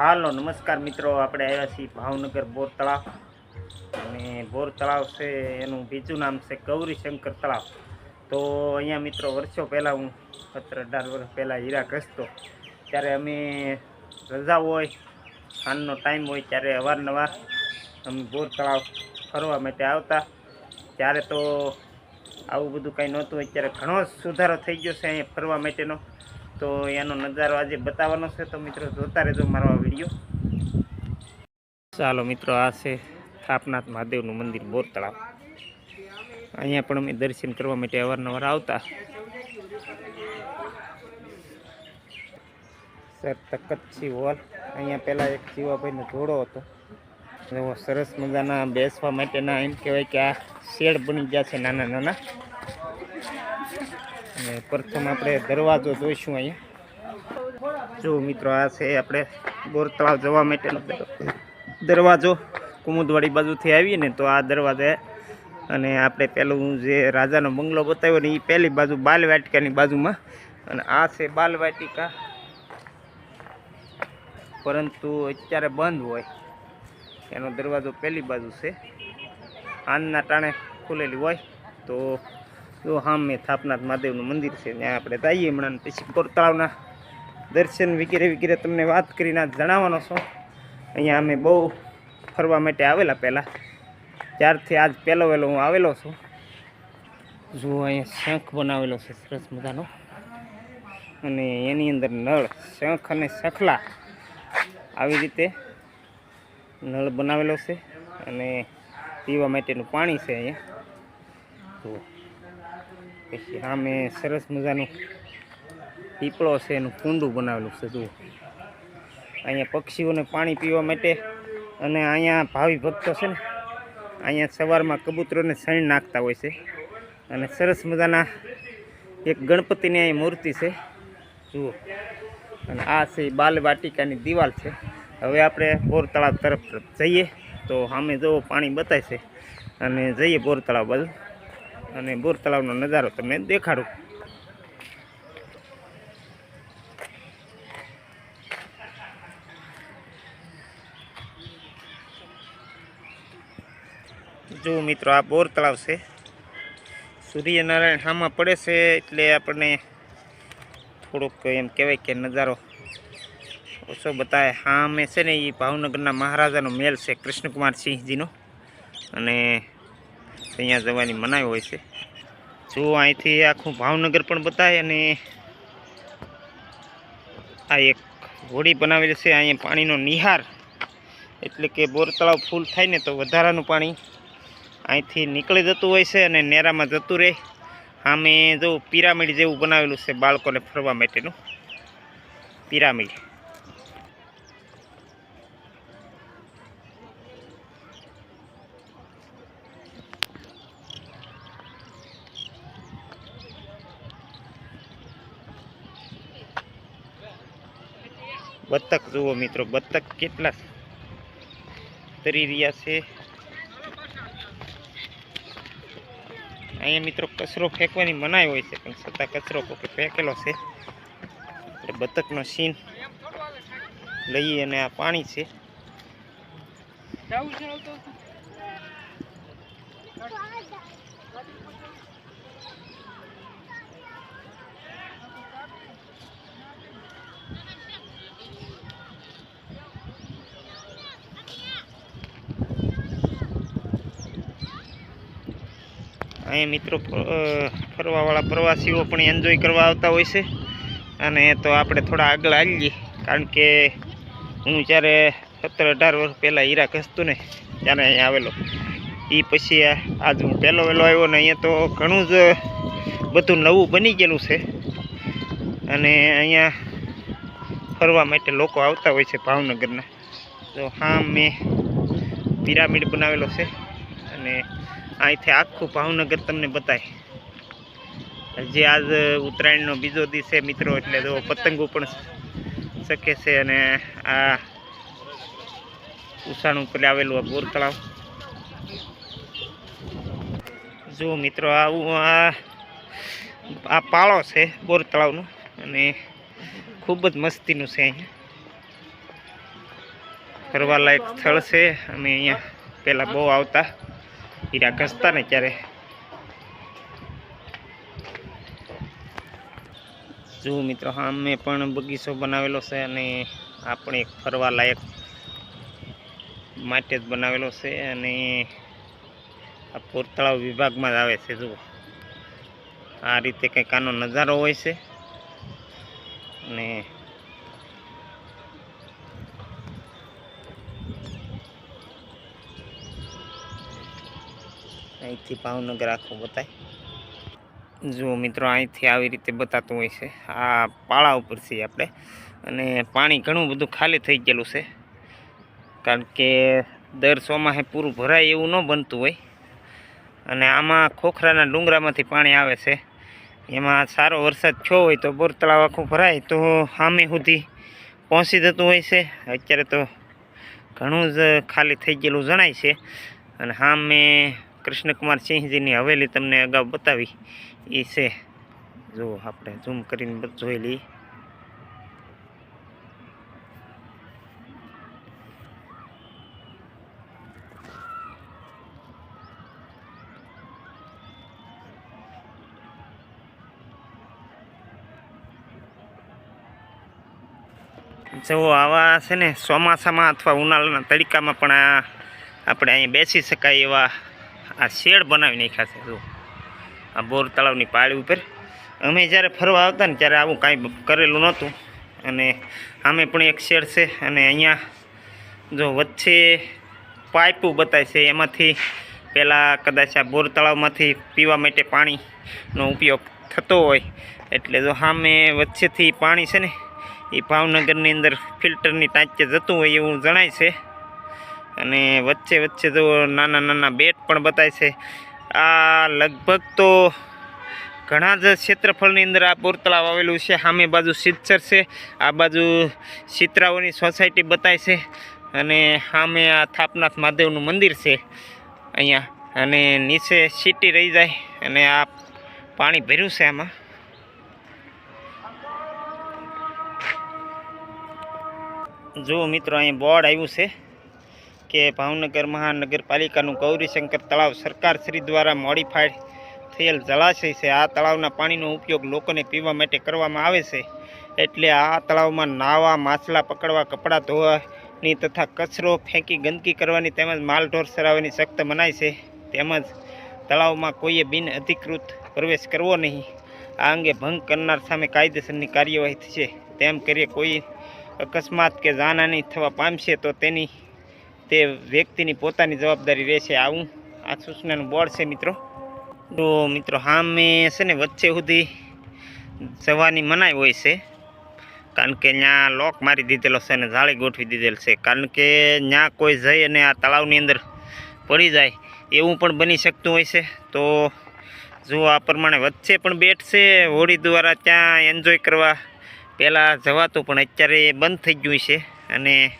હાલો, નમસ્કાર મિત્રો. આપણે આવ્યા છીએ ભાવનગર બોર તળાવ. અને બોર તળાવ છે, એનું બીજું નામ છે ગૌરીશંકર તળાવ. તો અહીંયા મિત્રો, વર્ષો પહેલાં હું સત્તર અઢાર વર્ષ પહેલાં હીરા ઘસતો ત્યારે અમે રજા હોય, સાંજનો ટાઈમ હોય, ત્યારે અવારનવાર અમે બોર તળાવ ફરવા માટે આવતા. ત્યારે તો આવું બધું કાંઈ નહોતું, અત્યારે ઘણો સુધારો થઈ ગયો છે અહીંયા ફરવા માટેનો. તો એનો નજારો આજે બતાવવાનો છે. તો મિત્રો જોતા રહેજો મારો આ વીડિયો. ચાલો મિત્રો, આ છે થાપનાથ મહાદેવનું મંદિર બોર તળાવ અહીંયા પણ અમે દર્શન કરવા માટે અવારનવાર આવતા. સર તકચ્છી હોલ. અહીંયા પહેલાં એક જીવાભાઈનો જોડો હતો. સરસ મજાના બેસવા માટેના એમ કહેવાય કે આ શેડ બની ગયા છે નાના નાના અને પ્રથમ આપણે દરવાજો જોઈશું અહીંયા. જો મિત્રો, આ છે આપણે બોર તળાવ જવા માટેનો દરવાજો. કુમુદવાડી બાજુથી આવીએ ને તો આ દરવાજે અને આપણે પેલું જે રાજાનો બંગલો બતાવ્યો ને એ પહેલી બાજુ બાલવાટિકાની બાજુમાં. અને આ છે બાલવાટિકા. પરંતુ અત્યારે બંધ હોય. એનો દરવાજો પહેલી બાજુ છે. આનના ટાણે ખુલેલી હોય તો જો સામે થાપનાથ મહાદેવનું મંદિર છે. ત્યાં આપણે જઈએ હમણાં પછી કોર દર્શન વગેરે વગેરે તમને વાત કરીને જણાવવાનો છું. અહીંયા અમે બહુ ફરવા માટે આવેલા પહેલાં. ત્યારથી આજ પહેલો વહેલો હું આવેલો છું. જો અહીંયા શંખ બનાવેલો છે સરસ મજાનો. અને એની અંદર નળ, શંખ અને શખલા આવી રીતે નળ બનાવેલો છે. અને પીવા માટેનું પાણી છે અહીંયા. જુઓ. પછી સામે સરસ મજાનું પીપળો છે, એનું કુંડું બનાવેલું છે, જુઓ. અહીંયા પક્ષીઓને પાણી પીવા માટે અને અહીંયા ભાવિ ભક્તો છે ને, અહીંયા સવારમાં કબૂતરોને શણ નાખતા હોય છે. અને સરસ મજાના એક ગણપતિની અહીં મૂર્તિ છે, જુઓ. અને આ છે બાલ વાટિકાની દિવાલ છે. હવે આપણે બોર તળાવ તરફ જઈએ તો સામે જુઓ, પાણી બતાય છે. અને જઈએ બોર તળાવ બાજુ. અને બોર તળાવનો નજારો તમને દેખાડું. જો મિત્રો, આ બોર તળાવ છે. સૂર્યનારાયણ હામાં પડે છે એટલે આપણને થોડુંક એમ કહેવાય કે નજારો ઓછો બતાવે. હા અમે છે ને એ ભાવનગરના મહારાજાનો મેલ છે કૃષ્ણકુમાર સિંહજીનો અને અહીંયા જવાની મનાઈ હોય છે. જો અહીંથી આખું ભાવનગર પણ બતાવે અને આ એક હોડી બનાવેલી છે, અહીંયા પાણીનો નિહાર. એટલે કે બોર તળાવ ફૂલ થાય ને તો વધારાનું પાણી અહીંથી નીકળી જતું હોય છે અને નેરામાં જતું રહે. સામે જો પિરામિડ જેવું બનાવેલું છે બાળકોને ફરવા માટેનું. પિરામિડ. બતક જુઓ મિત્રો, બતક કેટલા તરી રહ્યા છે. અહીંયા મિત્રો કચરો ફેંકવાની મનાઈ હોય છે, પણ છતાં કચરો કોઈ ફેંકેલો છે. એટલે બતકનો સીન લઈએ અને આ પાણી છે. અહીંયા મિત્રો ફરવાવાળા પ્રવાસીઓ પણ એન્જોય કરવા આવતા હોય છે. અને તો આપણે થોડા આગળ આવીએ, કારણ કે હું જ્યારે સત્તર અઢાર વર્ષ પહેલાં હીરા ઘસતું ને, ત્યારે અહીંયા આવેલો. એ પછી આજ હું પહેલો વહેલો આવ્યો ને અહીંયા તો ઘણું જ બધું નવું બની ગયેલું છે. અને અહીંયા ફરવા માટે લોકો આવતા હોય છે ભાવનગરના. તો હા, મેં પિરામિડ બનાવેલો છે. અને અહીંથી આખું ભાવનગર તમને બતાય. જે આજ ઉત્તરાયણનો બીજો દિવસ મિત્રો, એટલે જો પતંગો પણ શકે છે અને આ ઉષાણ ઉપર આવેલું આ બોર તળાવ જો મિત્રો આવું આ આ પાળો છે બોર તળાવનો અને ખૂબ જ મસ્તીનું છે અહીંયા. ફરવાલાયક સ્થળ છે અમે અહીંયા પહેલાં બહુ આવતા. હીરા ઘસતા ને ત્યારે જો મિત્રો, હા અમે પણ બગીચો બનાવેલો છે અને આપણે એક ફરવાલાયક માટે જ બનાવેલો છે અને આ પોરતળાવ વિભાગમાં જ આવે છે, જુઓ. આ રીતે કંઈક આનો નજારો હોય છે અને અહીંથી ભાવનગર આખું બતાય. જુઓ મિત્રો, અહીંથી આવી રીતે બતાતું હોય છે. આ પાળા ઉપર છીએ આપણે. અને પાણી ઘણું બધું ખાલી થઈ ગયેલું છે. કારણ કે દર ચોમાસે પૂરું ભરાય એવું ન બનતું હોય. અને આમાં ખોખરાના ડુંગરામાંથી પાણી આવે છે. એમાં સારો વરસાદ થયો હોય તો બોર તળાવ આખું ભરાય તો સામે સુધી પહોંચી જતું હોય છે. અત્યારે તો ઘણું જ ખાલી થઈ ગયેલું જણાય છે. અને સામે કૃષ્ણકુમાર સિંહજીની હવેલી તમને અગાઉ બતાવી. એ છે. જુઓ આપણે ઝૂમ કરીને જોયેલી જુઓ આવા છે ને ચોમાસામાં અથવા ઉનાળાના તડકામાં પણ આપણે અહીં બેસી શકાય એવા આ શેડ બનાવી નાખ્યા છે જો આ બોર તળાવની પાળી ઉપર. અમે જ્યારે ફરવા આવતા ને ત્યારે આવું કાંઈ કરેલું નહોતું. અને આમે પણ એક શેડ છે અને અહીંયા જો વચ્ચે પાઇપો બતાય છે, એમાંથી પહેલાં કદાચ આ બોર તળાવમાંથી પીવા માટે પાણીનો ઉપયોગ થતો હોય. એટલે જો સામે વચ્ચેથી પાણી છે ને, એ ભાવનગરની અંદર ફિલ્ટરની ટાંચે જતું હોય એવું જણાય છે. અને વચ્ચે વચ્ચે જો નાના નાના બેટ પણ બતાય છે. આ લગભગ તો ઘણા જ ક્ષેત્રફળની અંદર આ બોર આવેલું છે. સામે બાજુ સિત્સર છે. આ બાજુ સિત્રાઓની સોસાયટી બતાય છે. અને સામે આ થાપનાથ મહાદેવનું મંદિર છે અહીંયા. અને નીચે સિટી રહી જાય અને આ પાણી ભર્યું છે આમાં. જુઓ મિત્રો અહીં બોર્ડ આવ્યું છે. કે ભાવનગર મહાનગરપાલિકાનું ગૌરીશંકર તળાવ સરકાર શ્રી દ્વારા મોડિફાઈડ થયેલ જળાશય છે. આ તળાવના પાણીનો ઉપયોગ લોકોને પીવા માટે કરવામાં આવે છે. એટલે આ તળાવમાં નાહવા માછલા પકડવા, કપડાં ધોવાની તથા કચરો ફેંકી ગંદકી કરવાની તેમજ માલઢોર સરાવવાની સખ્ત મનાય છે. તેમજ તળાવમાં કોઈએ બિન અધિકૃત પ્રવેશ કરવો નહીં. આ અંગે ભંગ કરનાર સામે કાયદેસરની કાર્યવાહી થશે. તેમ કરીએ કોઈ અકસ્માત કે જાનહાની થવા પામશે તો તેની તે વ્યક્તિની પોતાની જવાબદારી રહેશે આવું આ સૂચનાનું બોર્ડ છે મિત્રો. તો મિત્રો, હા, મેં છે ને વચ્ચે સુધી જવાની મનાઈ હોય છે. કારણ કે ત્યાં લોક મારી દીધેલો છે અને જાળી ગોઠવી દીધેલ છે. કારણ કે ત્યાં કોઈ જઈ અને આ તળાવની અંદર પડી જાય એવું પણ બની શકતું હોય છે. તો જો આ પ્રમાણે વચ્ચે પણ બેટ છે હોળી દ્વારા ત્યાં એન્જોય કરવા પહેલાં જવાતું પણ અત્યારે બંધ થઈ ગયું છે. અને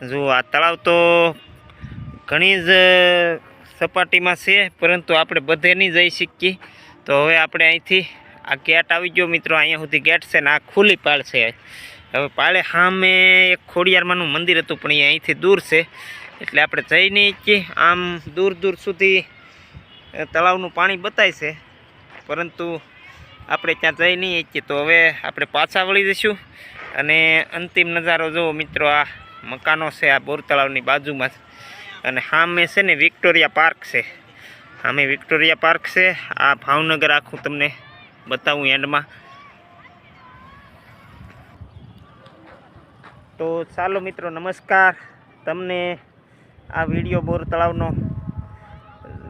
જો આ તળાવ તો ઘણી જ સપાટીમાં છે, પરંતુ આપણે બધે નહીં જઈ શકીએ. તો હવે આપણે અહીંથી આ ગેટ આવી ગયો મિત્રો, અહીંયા સુધી ગેટ છે ને આ ખુલ્લી પાળ છે. હવે પાળે સામે એક ખોડિયારમાંનું મંદિર હતું, પણ એ અહીંથી દૂર છે. એટલે આપણે જઈ નહીં શકીએ. આમ દૂર દૂર સુધી તળાવનું પાણી બતાય છે, પરંતુ આપણે ત્યાં જઈ નહીં શકીએ. તો હવે આપણે પાછા વળી જઈશું. અને અંતિમ નજારો જુઓ મિત્રો, આ મકાનો છે આ બોર તળાવની બાજુમાં. અને સામે છે ને વિક્ટોરિયા પાર્ક છે. સામે વિક્ટોરિયા પાર્ક છે. આ ભાવનગર આખું તમને બતાવું એન્ડમાં. તો ચાલો મિત્રો, નમસ્કાર. તમને આ વીડિયો બોર તળાવનો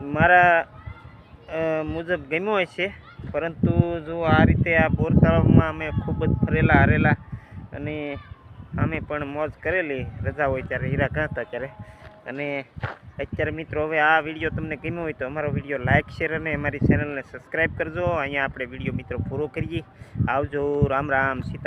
મારા મુજબ ગમ્યો હોય છે. પરંતુ જો આ રીતે આ બોર તળાવમાં અમે ખૂબ જ ફરેલા, હરેલા અને અમે પણ મોજ કરેલી, રજા હોય ત્યારે હીરા ઘાતા ત્યારે. અને અત્યારે મિત્રો, હવે આ વીડિયો તમને ગમ્યો હોય તો અમારો વીડિયો લાઇક શેર અને અમારી ચેનલને સબસ્ક્રાઈબ કરજો. અહીંયા આપણે વીડિયો મિત્રો પૂરો કરીએ. આવજો, રામ રામ, સીતા